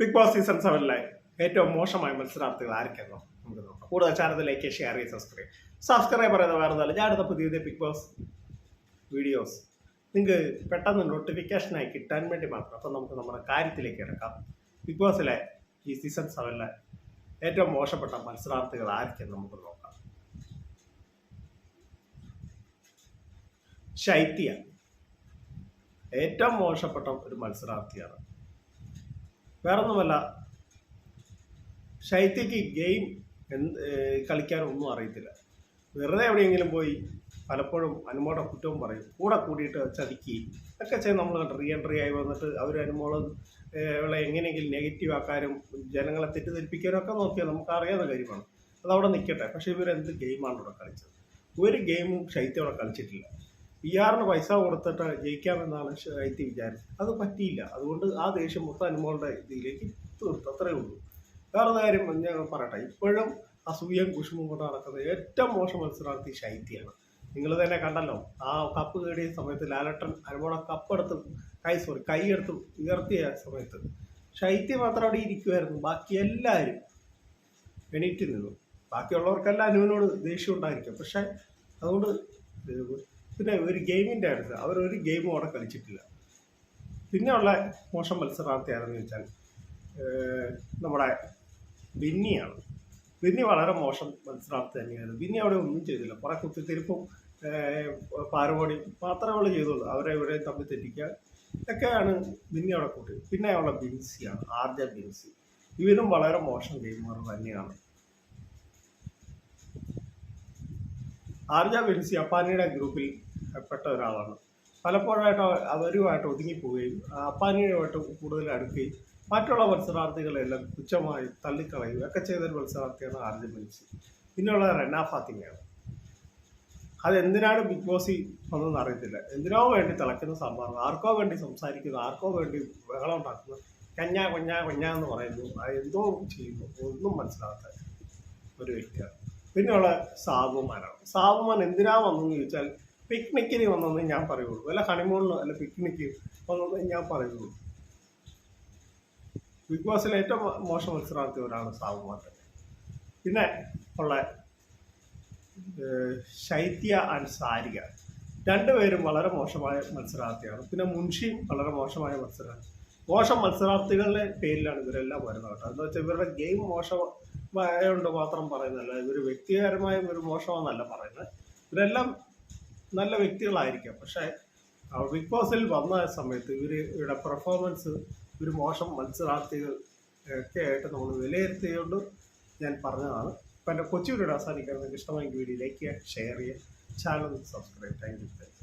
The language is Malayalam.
ബിഗ് ബോസ് സീസൺ സെവനിലെ ഏറ്റവും മോശമായ മത്സരാർത്ഥികൾ ആരൊക്കെയാണോ നമുക്ക് നോക്കാം. കൂടുതൽ ചാനൽ ലൈക്ക് ഷെയർ ചെയ്ത് സബ്സ്ക്രൈബ് സബ്സ്ക്രൈബ് പറയുന്നത് വേറെ ഞാൻ അടുത്ത പുതിയ പുതിയ ബിഗ് ബോസ് വീഡിയോസ് നിങ്ങൾക്ക് പെട്ടെന്ന് നോട്ടിഫിക്കേഷനായി കിട്ടാൻ വേണ്ടി മാത്രം. അപ്പം നമുക്ക് നമ്മുടെ കാര്യത്തിലേക്ക് ഇറക്കാം ബിഗ് ബോസിലെ ഈ സീസൺ സെവനിലെ ഏറ്റവും മോശപ്പെട്ട മത്സരാർത്ഥികൾ ആരൊക്കെയെന്ന് നമുക്ക് നോക്കാം. ശൈത്യ. ഏറ്റവും മോശപ്പെട്ട ഒരു മത്സരാർത്ഥിയാണ് വേറൊന്നുമല്ല ശൈത്യക്ക് ഗെയിം എന്ത് കളിക്കാനൊന്നും അറിയത്തില്ല. വെറുതെ എവിടെയെങ്കിലും പോയി പലപ്പോഴും അനുമോടെ കുറ്റവും പറയും. കൂടെ കൂടിയിട്ട് ചതിക്കുകയും ഒക്കെ ചെയ്ത് നമ്മൾ റീ എൻട്രി ആയി വന്നിട്ട് അവർ അനുമോൾ അവളെ എങ്ങനെയെങ്കിലും നെഗറ്റീവ് ആക്കാനും ജനങ്ങളെ തെറ്റിദ്ധരിപ്പിക്കാനും ഒക്കെ നോക്കിയാൽ നമുക്ക് അറിയാവുന്ന കാര്യമാണ്. അതവിടെ നിൽക്കട്ടെ. പക്ഷേ ഇവരെന്ത് ഗെയിമാണ് ഇവിടെ കളിച്ചത്? ഒരു ഗെയിമും ശൈത്യം അവിടെ കളിച്ചിട്ടില്ല. പി ആറിന് പൈസ കൊടുത്തിട്ട് ജയിക്കാമെന്നാണ് ശൈത്യം വിചാരിച്ചത്. അത് പറ്റിയില്ല. അതുകൊണ്ട് ആ ദേഷ്യം മൊത്തം അനുമോളുടെ ഇതിലേക്ക് തീർത്തു. അത്രയേ ഉള്ളൂ. വേറെ കാര്യം ഞാൻ പറയട്ടെ. ഇപ്പോഴും അസൂയം കുശുമും കൊണ്ട് നടക്കുന്ന ഏറ്റവും മോശം മത്സരാർത്ഥി ശൈത്യാണ് നിങ്ങൾ തന്നെ കണ്ടല്ലോ. ആ കപ്പ് നേടിയ സമയത്ത് ലാലട്ടൻ അനുമോളെ കപ്പെടുത്ത് കൈ സോറി കൈ എടുത്ത് ഉയർത്തിയ സമയത്ത് ശൈത്യം മാത്രം അവിടെ ഇരിക്കുമായിരുന്നു ബാക്കി എല്ലാവരും എണീറ്റ് നിന്നു. ബാക്കിയുള്ളവർക്കെല്ലാം അനുവിനോട് ദേഷ്യം ഉണ്ടായിരിക്കും. പക്ഷേ അതുകൊണ്ട് പിന്നെ ഒരു ഗെയിമിന്റെ അടുത്ത് അവർ ഒരു ഗെയിമും അവിടെ കളിച്ചിട്ടില്ല. പിന്നെയുള്ള മോശം മത്സരാർത്ഥി ആരെന്ന് വെച്ചാൽ നമ്മുടെ ബിന്നിയാണ്. ബിന്നി വളരെ മോശം മത്സരാർത്ഥി തന്നെയായിരുന്നു. ബിന്നി അവിടെ ഒന്നും ചെയ്തില്ല. കുറെ കുത്തിത്തിരിപ്പും പാറുപടി മാത്രമേ അവൾ ചെയ്തുള്ളൂ. അവരെ ഇവിടെ തമ്മിൽ തെറ്റിക്കുക ഇതൊക്കെയാണ് ബിന്നി അവിടെ കൂട്ടിയത്. പിന്നെ അവളെ ബിൻസിയാണ് ആർജ ബിൻസി. ഇവരും വളരെ മോശം ഗെയിമർ തന്നെയാണ്. ആർജ ബിൻസി അപ്പാനിയുടെ ഗ്രൂപ്പിൽ പെട്ട ഒരാളാണ്. പലപ്പോഴായിട്ട് അവ- അവരുമായിട്ട് ഒതുങ്ങിപ്പോവുകയും അപ്പാനിയുമായിട്ട് കൂടുതൽ അടുക്കുകയും മറ്റുള്ള മത്സരാർത്ഥികളെല്ലാം തുച്ഛമായി തള്ളിക്കളയുകയും ഒക്കെ ചെയ്തൊരു മത്സരാർത്ഥിയാണ് ആർജി ബിൻസി പിന്നെയുള്ള റെന ഫാത്തിമയാണ്. അതെന്തിനാണ് ബിഗ് ബോസ് ഒന്നും അറിയത്തില്ല. എന്തിനോ വേണ്ടി തിളയ്ക്കുന്ന സംഭവം ആർക്കോ വേണ്ടി സംസാരിക്കുന്നു ആർക്കോ വേണ്ടി ബഹളം ഉണ്ടാക്കുന്നു. കഞ്ഞാ കൊഞ്ഞ കൊഞ്ഞ എന്ന് പറയുന്നു. എന്തോ ചെയ്യുന്നു. ഒന്നും മനസ്സിലാകാത്ത ഒരു വ്യക്തിയാണ്. പിന്നെയുള്ള സാബുമാനാണ്. സാബുമാൻ എന്തിനാ വന്നെന്ന് ചോദിച്ചാൽ പിക്നിക്കിന് വന്നതെന്ന് ഞാൻ പറയുള്ളൂ. അല്ല ഹണിമൂണിനോ അല്ല പിക്നിക്ക് വന്നതെന്ന് ഞാൻ പറയുള്ളൂ. ബിഗ് ബോസിലെ ഏറ്റവും മോശം മത്സരാർത്ഥി ഒരാളാണ് തന്നെ പിന്നെ ഉള്ള ശൈത്യ ആൻഡ് സാരിക. രണ്ടുപേരും വളരെ മോശമായ മത്സരാർത്ഥിയാണ്. പിന്നെ മുൻഷിയും വളരെ മോശമായ മത്സരാർത്ഥി. മോശം മത്സരാർത്ഥികളുടെ പേരിലാണ് ഇവരെല്ലാം വരുന്നത് കേട്ടോ. എന്താ വെച്ചാൽ ഇവരുടെ ഗെയിം മോശമായ മോശമായതുകൊണ്ട് മാത്രം പറയുന്നതല്ല. ഇവർ വ്യക്തിപരമായും ഒരു മോശമാണെന്നല്ല പറയുന്നത്. ഇവരെല്ലാം നല്ല വ്യക്തികളായിരിക്കാം. പക്ഷേ ബിഗ് ബോസിൽ വന്ന സമയത്ത് ഇവർ ഇവരുടെ പെർഫോമൻസ് ഒരു മോശം മത്സരാർത്ഥികൾ ഒക്കെ ആയിട്ട് നമ്മൾ വിലയിരുത്തിയുകൊണ്ട് ഞാൻ പറഞ്ഞതാണ്. അപ്പം എന്റെ കൊച്ചു വീഡിയോ അവസാനിക്കാൻ നിങ്ങൾക്ക് ഇഷ്ടമായ വീഡിയോ ലൈക്ക് ചെയ്യുക ഷെയർ ചെയ്യുക ചാനൽ സബ്സ്ക്രൈബ് താങ്ക് യു